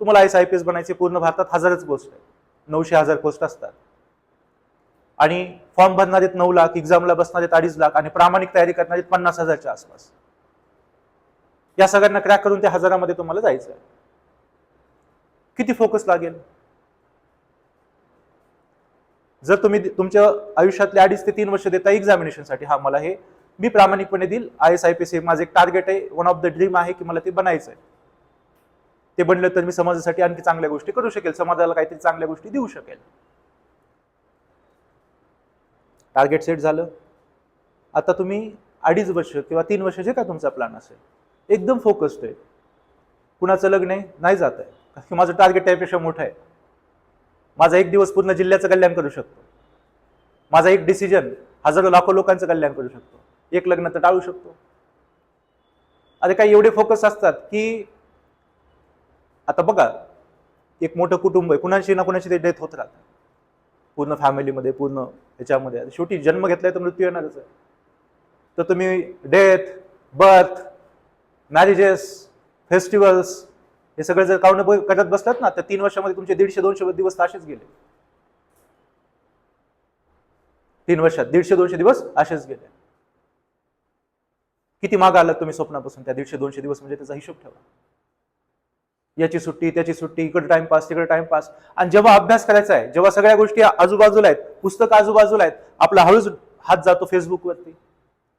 तुम्हाला I S I P S बनायचे पूर्ण भारतात हजारच पोस्ट आहे. नऊशे हजार पोस्ट असतात. आणि फॉर्म भरणार आहेत नऊ लाख एक्झामला बसणार आहेत अडीच लाख आणि प्रामाणिक तयारी करणार आहेत पन्नास हजारच्या आसपास. या सगळ्यांना क्रॅक करून त्या हजारामध्ये तुम्हाला जायचं आहे. किती फोकस लागेल? जर तुम्ही तुमच्या आयुष्यातले अडीच ते तीन वर्ष देता एक्झामिनेशनसाठी हा मला हे मी प्रामाणिकपणे देईल. I S I P S हे माझं एक टार्गेट आहे. वन ऑफ द ड्रीम आहे की मला ते बनायचं आहे. ते बनलं तर मी समाजासाठी आणखी चांगल्या गोष्टी करू शकेल. समाजाला काहीतरी चांगल्या गोष्टी देऊ शकेल. टार्गेट सेट झालं. आता तुम्ही अडीच वर्ष किंवा तीन वर्ष जे काय तुमचा प्लॅन असेल एकदम फोकस्ड आहे. कुणाचं लग्न आहे? नाही जात आहे. कारण की माझं टार्गेट त्यापेक्षा मोठं आहे. माझा एक दिवस पूर्ण जिल्ह्याचं कल्याण करू शकतो. माझा एक डिसिजन हजारो लाखो लोकांचं कल्याण करू शकतो. एक लग्न तर टाळू शकतो. अरे काही एवढे फोकस असतात की आता बघा एक मोठं कुटुंब आहे कुणाशी ना कुणाशी ते डेथ होत राहतं. पूर्ण फॅमिलीमध्ये पूर्ण ह्याच्यामध्ये शेवटी जन्म घेतलाय तर मृत्यू येणारच आहे. तर तुम्ही डेथ बर्थ मॅरेजेस फेस्टिवल्स हे सगळं जर काउंट करत बसलात ना तर तीन वर्षामध्ये तुमचे दीडशे दोनशे दिवस असेच गेले. तीन वर्षात दीडशे दोनशे दिवस असेच गेले. किती माग आलात तुम्ही स्वप्नापासून? त्या दीडशे दोनशे दिवस म्हणजे त्याचा हिशोब ठेवा. याची सुट्टी त्याची सुट्टी इकडे टाइमपास तिकडे टाइमपास आणि जेव्हा अभ्यास करायचा आहे जेव्हा सगळ्या गोष्टी आजूबाजूला आहेत पुस्तक आजूबाजूला आहेत आपला हळूच हात जातो फेसबुकवरती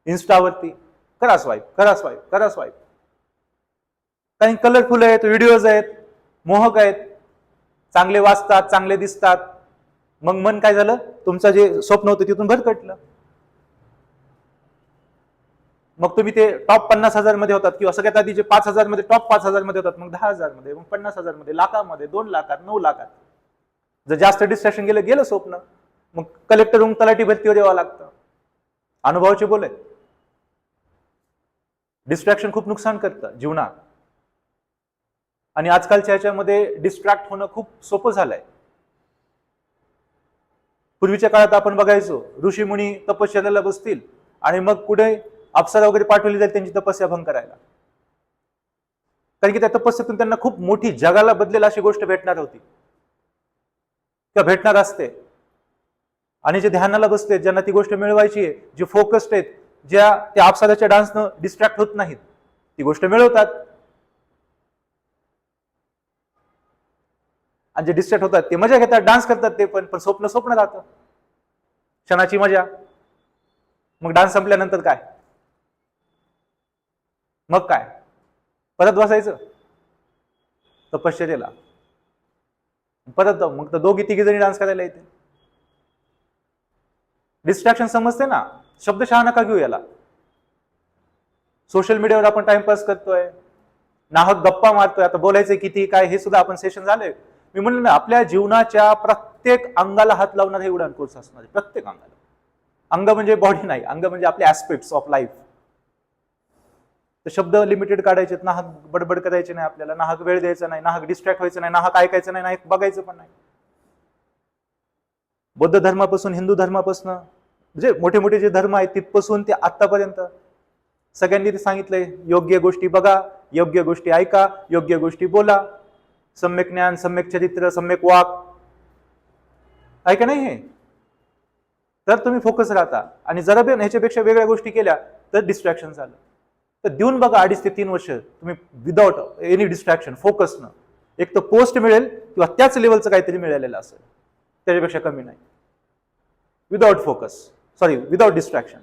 इन्स्टावरती करा स्वाईप करा स्वाईप करा स्वाईप काही कलरफुल आहेत व्हिडिओज आहेत मोहक आहेत. चांगले वाचतात चांगले दिसतात. मग मन काय झालं? तुमचं जे स्वप्न होतं तिथून भरकटलं. मग तुम्ही ते टॉप पन्नास हजारमध्ये होतात किंवा सगळ्यात आधी जे पाच हजारमध्ये टॉप पाच हजारमध्ये होतात मग दहा हजारमध्ये मग पन्नास हजारमध्ये लाखामध्ये दोन लाखात नऊ लाखात. जर जास्त डिस्ट्रॅक्शन गेलं गेलं स्वप्न मग कलेक्टर होऊन तलाठी भरतीवर यावं लागतं. अनुभवाचे बोल. आहेत डिस्ट्रॅक्शन खूप नुकसान करतं जीवनात. आणि आजकालच्या ह्याच्यामध्ये डिस्ट्रॅक्ट होणं खूप सोपं झालंय. पूर्वीच्या काळात आपण बघायचो ऋषीमुनी तपश्चर्याला बसतील आणि मग पुढे अप्सरा वगैरे पाठवली जाईल त्यांची तपस्या भंग करायला. कारण की त्या तपस्येतून त्यांना खूप मोठी जगाला बदलेल अशी गोष्ट भेटणार होती. किंवा भेटणार असते. आणि जे ध्यानाला बसते ज्यांना ती गोष्ट मिळवायची आहे जे फोकस्ड आहेत ज्या त्या आपसादाच्या डान्सनं डिस्ट्रॅक्ट होत नाहीत ती गोष्ट मिळवतात. आणि जे डिस्ट्रॅक्ट होतात ते मजा घेतात डान्स करतात ते पण पण स्वप्न स्वप्न राहतं क्षणाची मजा. मग डान्स संपल्यानंतर काय? मग काय? परत बसायचं? तपश्चर्याला परत जाऊ. मग तर दोघी तिघी जणी डान्स करायला येते. डिस्ट्रॅक्शन समजते ना? शब्दशहा नका घेऊ याला? सोशल मीडियावर आपण टाइमपास करतोय. नाहक गप्पा मारतोय. आता बोलायचं किती काय हे सुद्धा आपण सेशन झालंय. मी म्हणलं ना आपल्या जीवनाच्या प्रत्येक अंगाला हात लावणार हे उडान कोर्स असणार प्रत्येक अंगाला. अंग म्हणजे बॉडी नाही. अंग म्हणजे आपले ऍस्पेक्ट्स ऑफ लाईफ तर शब्द लिमिटेड काढायचे नाहक बडबड करायचे नाही आपल्याला. नाहक वेळ द्यायचा नाही. नाहक डिस्ट्रॅक्ट व्हायचं नाही. नाहक ऐकायचं नाही. नाहक बघायचं पण नाही. बौद्ध धर्मापासून हिंदू धर्मापासून म्हणजे मोठे मोठे जे धर्म आहेत तिथपासून ते आतापर्यंत सगळ्यांनी ते सांगितलंय योग्य गोष्टी बघा योग्य गोष्टी ऐका योग्य गोष्टी बोला. सम्यक ज्ञान सम्यक चरित्र सम्यक वाक. आहे का नाही हे? तर तुम्ही फोकस राहता. आणि जरा बी ह्याच्यापेक्षा वेगळ्या गोष्टी केल्या तर डिस्ट्रॅक्शन झालं. तर देऊन बघा अडीच ते तीन वर्ष तुम्ही विदाउट एनी डिस्ट्रॅक्शन फोकसनं एक तर पोस्ट मिळेल किंवा त्याच लेवलचं काहीतरी मिळालेलं असेल. त्याच्यापेक्षा कमी नाही. Without focus sorry without distraction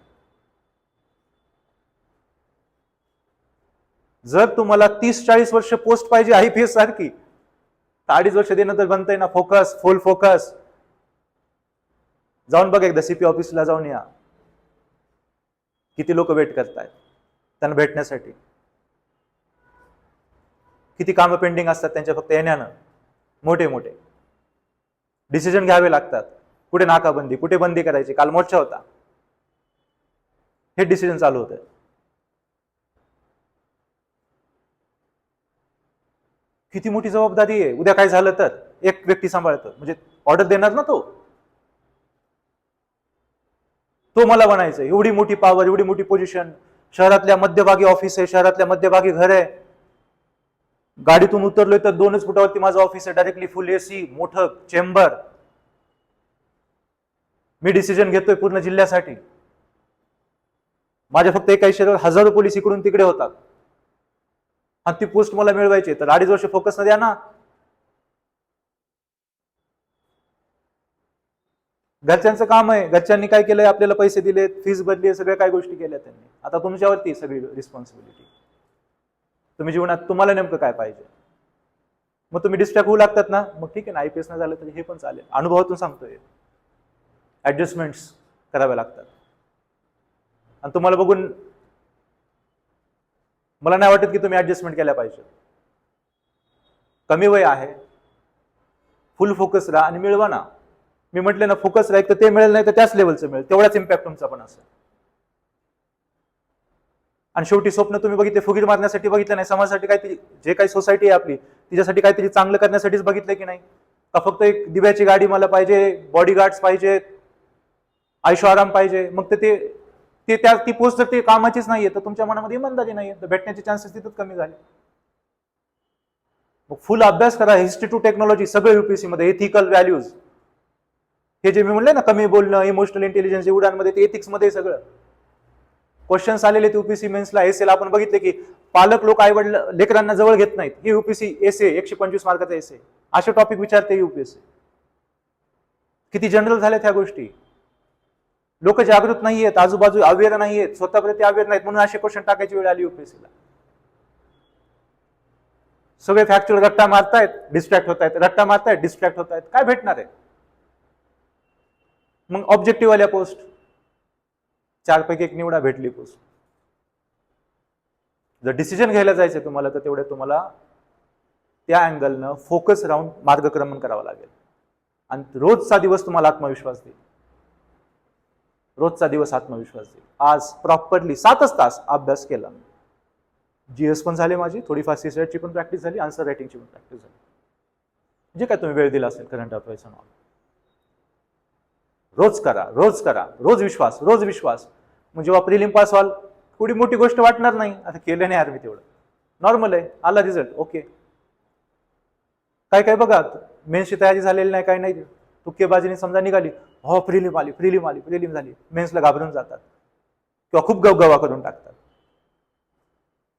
जर तुम्हाला तीस चाळीस वर्ष पोस्ट पाहिजे आय पी एस सारखी तर अडीच वर्ष देणं तर बनतंय ना. फोकस फुल फोकस जाऊन बघ एकदा सीपी ऑफिसला जाऊन या. किती लोक वेट करतायत. त्यांना भेटण्यासाठी. किती कामं पेंडिंग असतात त्यांच्या फक्त येण्यानं? मोठे मोठे. डिसिजन घ्यावे लागतात. कुठे नाकाबंदी कुठे बंदी करायची? काल मोर्चा होता. हे डिसिजन चालू होते. किती मोठी जबाबदारी आहे. उद्या काय झालं तर? एक व्यक्ती सांभाळतं. म्हणजे ऑर्डर देणार ना तो? तो मला म्हणायचं एवढी मोठी पॉवर एवढी मोठी पोझिशन शहरातल्या मध्यभागी ऑफिस आहे शहरातल्या मध्यभागी घर आहे. गाडीतून उतरलोय तर दोनच फुटावरती माझं ऑफिस आहे. डायरेक्टली फुल एसी मोठं चेंबर मी डिसिजन घेतोय पूर्ण जिल्ह्यासाठी. माझ्या फक्त एका शहरात हजारो पोलीस इकडून तिकडे होतात. आणि ती पोस्ट मला मिळवायची तर अडीच वर्ष फोकस न द्या ना घरच्यांचं काम आहे. घरच्यांनी काय केलंय? आपल्याला पैसे दिलेत फीज भरली सगळ्या काय गोष्टी केल्या त्यांनी. आता तुमच्यावरती सगळी रिस्पॉन्सिबिलिटी तुम्ही जीवनात तुम्हाला नेमकं काय पाहिजे? मग तुम्ही डिस्ट्रॅक्ट होऊ लागतात ना? मग ठीक आहे ना आय पी एस न झालं तरी हे पण चालेल. अनुभवातून सांगतोय ॲडजस्टमेंट्स कराव्या लागतात. आणि तुम्हाला बघून मला नाही वाटत की तुम्ही ॲडजस्टमेंट केल्या पाहिजे कमी वय आहे. फुल फोकस राहा आणि मिळवा ना. मी म्हटले ना फोकस राहील तर ते मिळेल नाही तर त्याच लेवलचं मिळेल. तेवढाच इम्पॅक्ट तुमचा पण असेल. आणि शेवटी स्वप्न तुम्ही बघितले फुगीर मारण्यासाठी बघितलं नाही. समाजासाठी काहीतरी जे काही सोसायटी आहे आपली तिच्यासाठी काहीतरी चांगलं करण्यासाठीच बघितलं की नाही? का फक्त एक दिव्याची गाडी मला पाहिजे बॉडीगार्ड्स पाहिजेत आयुष्य आराम पाहिजे मग ते- ते ते त्या ती पोस्ट जर ते कामाचीच नाहीये तर तुमच्या मनामध्ये इमानदारी नाहीये. तर भेटण्याचे चान्सेस तिथंच कमी झाले. मग फुल अभ्यास करा हिस्ट्री टू टेक्नॉलॉजी सगळं युपीएससी मध्ये एथिकल व्हॅल्यूज हे जे मी म्हणले ना कमी बोलणं इमोशनल इंटेलिजन्स उडानमध्ये ते एथिक्समध्ये सगळं. क्वेश्चन्स आलेले ते युपीसी मेन्सला एस एला आपण बघितले की पालक लोक आई वडील लेकरांना जवळ घेत नाहीत. हे युपीसी एस ए एकशे पंचवीस मार्काचा एस ए असे टॉपिक विचारते युपीएससी किती जनरल झाल्या ह्या गोष्टी. लोक जागृत नाही आहेत आजूबाजू अवेअर आहेत स्वतःप्रती अवेअर नाहीत म्हणून असे क्वेश्चन टाकायची वेळ आली युपीएससीला सगळे फॅक्च्युअल रट्टा मारतायत डिस्ट्रॅक्ट होत आहेत रट्टा मारतायत डिस्ट्रॅक्ट होत आहेत काय भेटणार आहे? मग ऑब्जेक्टिव्ह आल्या पोस्ट चारपैकी एक निवडा भेटली पोस्ट जर डिसिजन घ्यायला जायचं तुम्हाला तर तेवढे तुम्हाला त्या अँगलनं फोकस राहून मार्गक्रमण करावं लागेल. आणि रोजचा दिवस तुम्हाला आत्मविश्वास देईल. रोजचा दिवस आत्मविश्वास देईल. आज प्रॉपरली सातच तास अभ्यास केला जीएस पण झाले माझी थोडीफार सीसेटची पण प्रॅक्टिस झाली आन्सर रायटिंगची पण प्रॅक्टिस झाली. जे काय तुम्ही वेळ दिला असेल करंट अफेअर्स नॉल रोज करा रोज करा रोज विश्वास रोज विश्वास. म्हणजे जेव्हा प्रिलिम पास व्हाल थोडी मोठी गोष्ट वाटणार नाही. आता केलं नाही यार मी तेवढं. नॉर्मल आहे आला रिझल्ट ओके काय काय बघा मेन्सची तयारी झालेली नाही काय नाही. तुक्केबाजीने समजा निघाली हो प्रिलिम आली प्रिलिम आली प्रिलिम झाली. मेन्सला घाबरून जातात. किंवा खूप गवगवा करून टाकतात.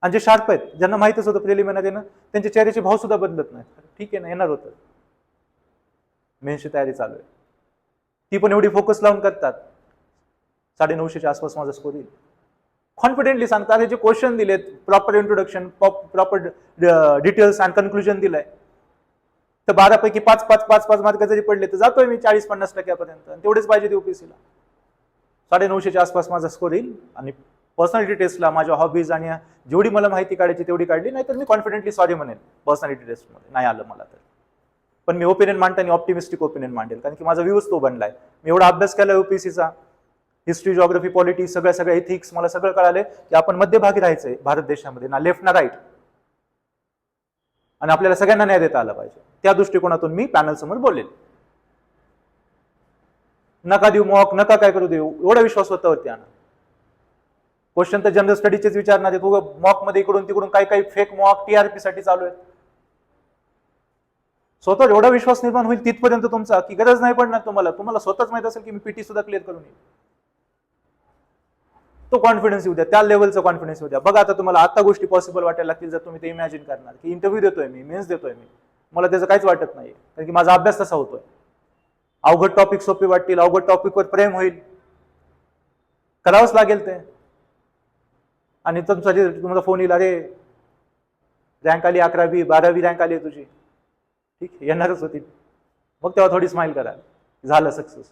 आणि जे शार्प आहेत ज्यांना माहितच होतं प्रिलिम येणार येणं त्यांच्या चेहऱ्याचे भाव सुद्धा बदलत नाही ठीक आहे ना येणार होतं. मेन्सची तयारी चालू आहे. ती पण एवढी फोकस लावून करतात. साडे नऊशेच्या आसपास माझा स्कोर येईल. कॉन्फिडेंटली सांगतात हे जे क्वेश्चन दिलेत proper introduction proper details and conclusion दिलंय. तर बारापैकी पाच पाच पाच पाच मार्क जरी पडले तर जातोय मी चाळीस पन्नास टक्क्यापर्यंत. आणि तेवढेच पाहिजे ते ओपीसीला साडे नऊशेच्या आसपास माझा स्कोर येईल. आणि पर्सनॅलिटी टेस्टला माझ्या हॉबीज आणि जेवढी मला माहिती काढायची तेवढी काढली नाही तर मी कॉन्फिडेंटली सॉरी म्हणेन पर्सनॅलिटी टेस्टमध्ये नाही आलं मला तर. पण मी ओपिनियन मांडताना ऑप्टिमिस्टिक ओपिनियन मांडेल. कारण की माझा व्ह्यूज तो बनलाय. मी एवढा अभ्यास केला युपीसीचा हिस्ट्री जॉग्रफी पॉलिटिक्स सगळ्या सगळ्या इथिक्स मला सगळं कळाले की आपण मध्यभागी राहायचंय भारत देशामध्ये. ना लेफ्ट ना राईट आणि आपल्याला सगळ्यांना न्याय देता आला पाहिजे. त्या दृष्टिकोनातून मी पॅनल समोर बोलेल. नका देऊ मॉक नका काय करू देऊ. एवढा विश्वास स्वतःवरती आणा. क्वेश्चन तर जनरल स्टडीचेच विचारणार मॉकमध्ये इकडून तिकडून काही काही फेक मॉक टीआरपी साठी चालू आहे स्वतः एवढा विश्वास निर्माण होईल तिथपर्यंत तुमचा की गरज नाही पडणार तुम्हाला. तुम्हाला स्वतःच माहीत असेल की मी पीटी सुद्धा क्लिअर करून येईल. तो कॉन्फिडन्स येऊ द्या. त्या लेवलचा कॉन्फिडन्स येऊ द्या. बघा आता तुम्हाला आता गोष्टी पॉसिबल वाटायला लागतील जर तुम्ही ते इमॅजिन करणार. की इंटरव्ह्यू देतोय मी मेन्स देतोय मी. मला त्याचं काहीच वाटत नाही कारण की माझा अभ्यास तसा होतोय. अवघड टॉपिक सोपे वाटतील अवघड टॉपिकवर प्रेम होईल. करावंच लागेल ते. आणि तुमचा जे तुम्हाला फोन येईल अरे रँक आली अकरावी बारावी रँक आली आहे तुझी. ठीक येणारच होती. मग तेव्हा थोडी स्माइल करा. झालं सक्सेस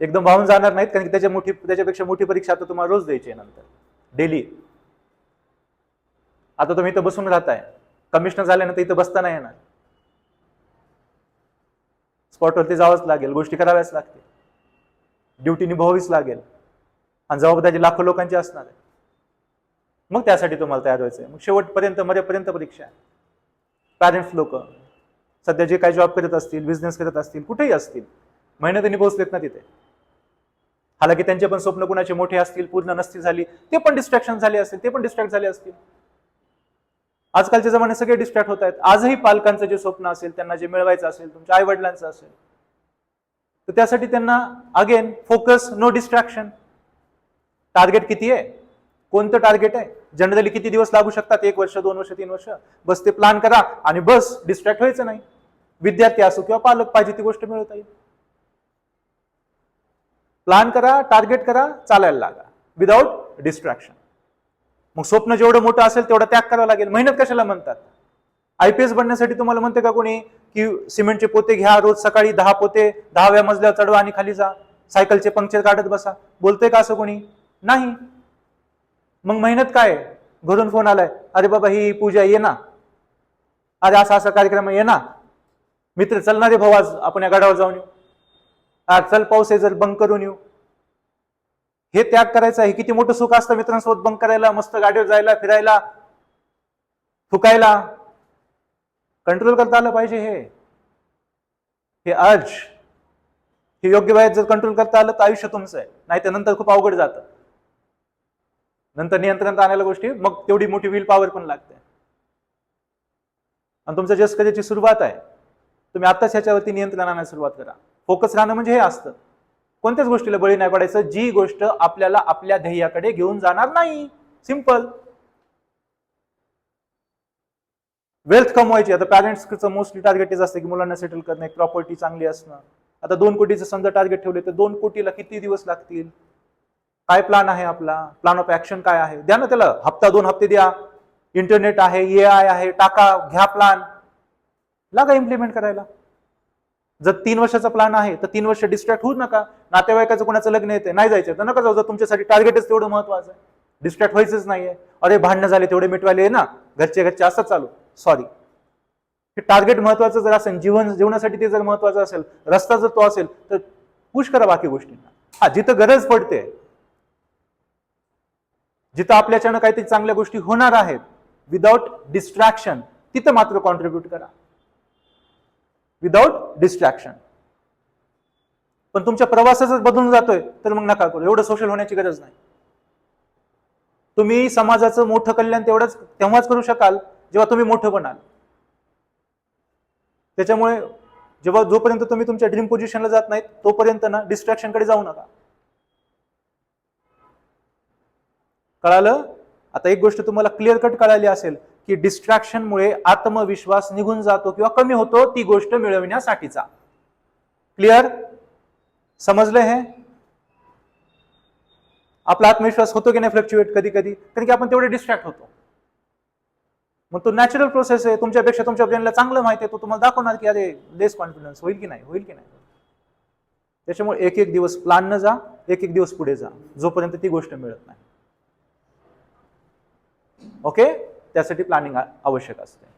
एकदम वाहून जाणार नाहीत कारण की त्याच्या मोठी त्याच्यापेक्षा मोठी परीक्षा आता तुम्हाला रोज द्यायची आहे नंतर. डेली आता तुम्ही इथं बसून राहताय. कमिशनर झाल्यानंतर इथं बसता नाही येणार. स्पॉटवरती जावंच लागेल गोष्टी कराव्याच लागतील. ड्युटी निभावावीच लागेल. आणि जबाबदारी लाखो लोकांची असणार आहे. मग त्यासाठी तुम्हाला तयार व्हायचंय. मग शेवटपर्यंत मरेपर्यंत परीक्षा. आहे पॅरेंट्स लोक. सध्या जे काही जॉब करत असतील बिझनेस करत असतील कुठेही असतील मेहनतीने पोहोचलेत ना तिथे. हालाकी त्यांचे पण स्वप्न कुणाचे मोठे असतील पूर्ण नसतील झाली ते पण डिस्ट्रॅक्शन झाले असतील ते पण डिस्ट्रॅक्ट झाले असतील. आजकालच्या जमाने सगळे डिस्ट्रॅक्ट होत आहेत. आजही पालकांचं जे स्वप्न असेल त्यांना जे मिळवायचं असेल तुमच्या आई वडिलांचं असेल. तर त्यासाठी त्यांना again focus no distraction target किती आहे? कोणतं टार्गेट आहे? जनरली किती दिवस लागू शकतात? एक वर्ष दोन वर्ष तीन वर्ष? बस ते प्लॅन करा आणि बस डिस्ट्रॅक्ट व्हायचं नाही. विद्यार्थी असो किंवा पालक पाहिजे ती गोष्ट मिळवता येईल. प्लॅन करा टार्गेट करा चालायला लागा. विदाऊट डिस्ट्रॅक्शन मग स्वप्न जेवढं मोठं असेल तेवढं त्याग करावं लागेल. मेहनत कशाला म्हणतात? आयपीएस बनण्यासाठी तुम्हाला म्हणते का कोणी की सिमेंटचे पोते घ्या रोज सकाळी दहा पोते दहाव्या मजल्यावर चढवा आणि खाली जा. सायकलचे पंक्चर काढत बसा. बोलतोय का असं कोणी? नाही. मग मेहनत काय? घरून फोन आलाय अरे बाबा ही पूजा ये ना. अरे असा असा कार्यक्रम ये ना. मित्र चलणारे भाऊ आज आपण या गडावर जाऊन येऊ. आज चल पाऊस आहे जर बंक करून येऊ. हे त्याग करायचं आहे किती मोठं सुख असतं मित्रांसोबत बंक करायला मस्त गाडीवर जायला फिरायला थुकायला. कंट्रोल करता आलं पाहिजे हे. हे अर्ज हे योग्य वयात जर कंट्रोल करता आलं तर आयुष्य तुमचं आहे. नाही तर नंतर खूप अवघड जातं. नंतर नियंत्रणात आणायला गोष्टी मग तेवढी मोठी विल पॉवर पण लागते. आणि तुमचं जस्ट कधीची सुरुवात आहे तुम्ही आत्ताच ह्याच्यावरती नियंत्रण आणायला सुरुवात करा. फोकस राहणं म्हणजे हे असतं. कोणत्याच गोष्टीला बळी नाही पडायचं जी गोष्ट आपल्याला आपल्या ध्येयाकडे घेऊन जाणार नाही. सिंपल वेल्थ कमवायची आता पॅरेंट्सचं मोस्टली टार्गेट असतं की मुलांना सेटल करणं एक प्रॉपर्टी चांगली असणं. आता दोन कोटीचं समजा टार्गेट ठेवले तर दोन कोटीला किती दिवस लागतील? काय प्लॅन आहे आपला? प्लॅन ऑफ ऍक्शन काय आहे? द्या ना त्याला. हप्ता दोन हप्ते द्या. इंटरनेट आहे ए आय आहे टाका घ्या प्लॅन लागा इम्प्लिमेंट करायला. जर तीन वर्षाचा प्लॅन आहे तर तीन वर्ष डिस्ट्रॅक्ट होऊ नका. नातेवाईकाचं कोणाचं लग्न येते नाही जायचं तर नका जाऊ. जर तुमच्यासाठी टार्गेटच तेवढं महत्वाचं आहे. डिस्ट्रॅक्ट व्हायचंच नाहीये. अरे भांडणं झाले तेवढे मिटवायले ना. घरचे घरचे असं चालू. सॉरी हे टार्गेट महत्वाचं जर असेल जीवन जीवनासाठी ते जर महत्वाचं असेल रस्ता जर तो असेल तर पुश करा बाकी गोष्टींना. हा जिथं गरज पडते जिथं आपल्याच्यानं काहीतरी चांगल्या गोष्टी होणार आहेत विदाऊट डिस्ट्रॅक्शन तिथं मात्र कॉन्ट्रीब्युट करा. विदाऊट डिस्ट्रॅक्शन पण तुमच्या प्रवासाच बदलून जातोय तर मग नका करू. एवढं सोशल होण्याची गरज नाही. तुम्ही समाजाचं मोठं कल्याण तेवढंच तेव्हाच करू शकाल जेव्हा तुम्ही मोठं बनाल. त्याच्यामुळे जेव्हा जोपर्यंत तुम्ही तुमच्या ड्रीम पोझिशनला जात नाहीत तोपर्यंत ना डिस्ट्रॅक्शनकडे जाऊ नका. कळालं? आता एक गोष्ट तुम्हाला क्लिअर कट कळाली असेल की डिस्ट्रॅक्शनमुळे आत्मविश्वास निघून जातो किंवा कमी होतो ती गोष्ट मिळविण्यासाठीचा. क्लिअर समजलं हे? आपला आत्मविश्वास होतो की नाही फ्लक्च्युएट कधी कधी कारण की आपण तेवढे डिस्ट्रॅक्ट होतो. मग तो नॅचरल प्रोसेस आहे. तुमच्यापेक्षा तुमच्या ब्रेनला चांगलं माहिती आहे. तो तुम्हाला दाखवणार की अरे लेस कॉन्फिडन्स होईल की नाही? होईल की नाही? त्याच्यामुळे एक एक दिवस प्लॅन न जा एक एक दिवस पुढे जा जोपर्यंत ती गोष्ट मिळत नाही. ओके? त्यासाठी प्लॅनिंग आवश्यक असते.